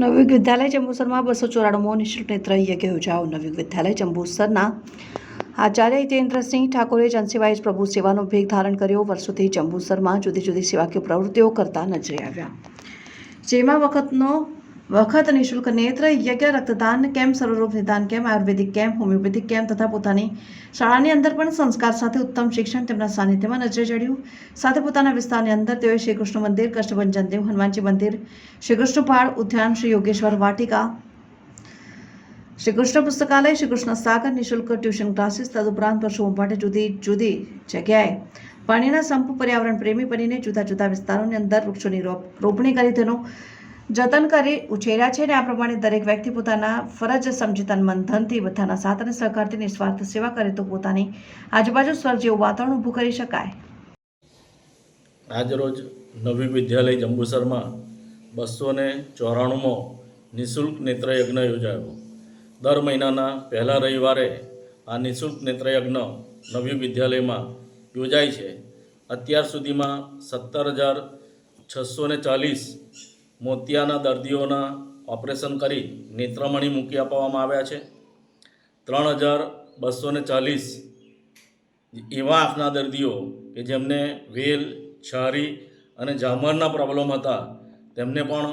નવયુગ વિદ્યાલય ચંબુસરમાં બસો ચોરાણું નિઃશુલ્ક નેત્ર યજ્ઞ યોજાયો નવયુગ વિદ્યાલય ચંબુસરના આચાર્ય હિતેન્દ્રસિંહ ઠાકોરે જનસેવાય પ્રભુ સેવાનો ભેગ ધારણ કર્યો. વર્ષોથી ચંબુસરમાં જુદી જુદી સેવાકીય પ્રવૃત્તિઓ કરતા નજરે આવ્યા. જેમાં વખતનો વખત નિઃશુલ્ક નેત્ર યજ્ઞ રક્તદાન કેમ્પ સર્વરોગ નિદાન camp ayurvedic camp homoeopathic camp તથા પોતાની શાળાની અંદર પણ સંસ્કાર સાથે ઉત્તમ શિક્ષણ તેમના સાનિધ્યમાં નજરે ચડ્યું સાથે પોતાના વિસ્તારની અંદર તેઓએ શ્રી કૃષ્ણ મંદિર કષ્ટભંજન દેવ હનુમાનજી મંદિર શ્રી કૃષ્ણ પહાડ ઉદ્યાન શ્રી યોગેશ્વર વાટિકા શ્રી કૃષ્ણ પુસ્તકાલય શ્રી કૃષ્ણ સાગર નિઃશુલ્ક ટ્યુશન ક્લાસીસ તદુપરાંત પશુઓ માટે જુદી જુદી જગ્યાએ પાણીના સંપ પર્યાવરણ પ્રેમી બનીને જુદા જુદા વિસ્તારોની અંદર વૃક્ષોની રોપ- રોપણી કરી તેનું જતન કરી ઉછેર્યા છે અને આ પ્રમાણે દરેક વ્યક્તિ પોતાના ફરજ સમજી તન મન ધનથી બધાના સાથ અને સહકારથી નિસ્વાર્થ સેવા કરે તો પોતાની આજુબાજુ સ્વર જેવું વાતાવરણ ઊભું કરી શકાય. આજરોજ નવી વિદ્યાલય જંબુસરમાં બસો ને ચોરાણુંમો નિઃશુલ્ક નેત્રયજ્ઞ યોજાયો. દર મહિનાના પહેલા રવિવારે આ નિઃશુલ્ક નેત્રયજ્ઞ નવી વિદ્યાલયમાં યોજાય છે. અત્યાર સુધીમાં સત્તર હજાર છસો ને ચાલીસ મોતિયાના દર્દીઓના ઓપરેશન કરી નેત્રમણી મૂકી આપવામાં આવ્યા છે. ત્રણ હજાર બસો ને ચાલીસ એવા આંખના દર્દીઓ કે જેમને વેલ, છારી અને જામરના પ્રોબ્લેમ હતા, તેમને પણ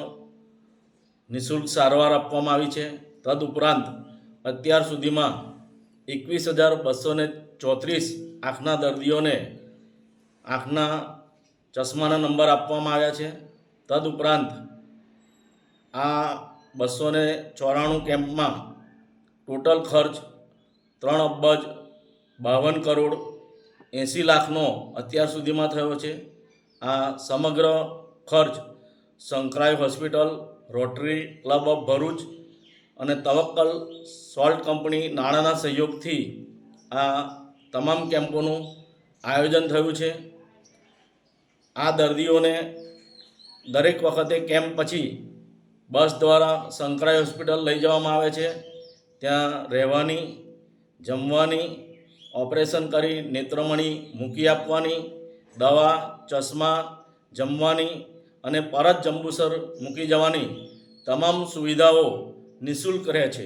નિઃશુલ્ક સારવાર આપવામાં આવી છે. તદુપરાંત અત્યાર સુધીમાં એકવીસ હજાર બસો ને ચોત્રીસ આંખના દર્દીઓને આંખના ચશ્માના નંબર આપવામાં આવ્યા છે. તદુપરાંત આ બસો ને ચોરાણું કેમ્પમાં ટોટલ ખર્ચ ત્રણ અબજ બાવન કરોડ એંસી લાખનો અત્યાર સુધીમાં થયો છે. આ સમગ્ર ખર્ચ સંકરાય hospital, Rotary Club of Bharuch અને તવક્કલ સોલ્ટ કંપની નાણાંના સહયોગથી આ તમામ કેમ્પોનું આયોજન થયું છે. આ દર્દીઓને દરેક વખતે કેમ્પ પછી બસ દ્વારા સંકરાઈ હોસ્પિટલ લઈ જવામાં આવે છે. ત્યાં રહેવાની, જમવાની, ઓપરેશન કરી નેત્રમણી મૂકી આપવાની, દવા, ચશ્મા, જમવાની અને પરત જંબુસર મૂકી જવાની તમામ સુવિધાઓ નિઃશુલ્ક રહે છે.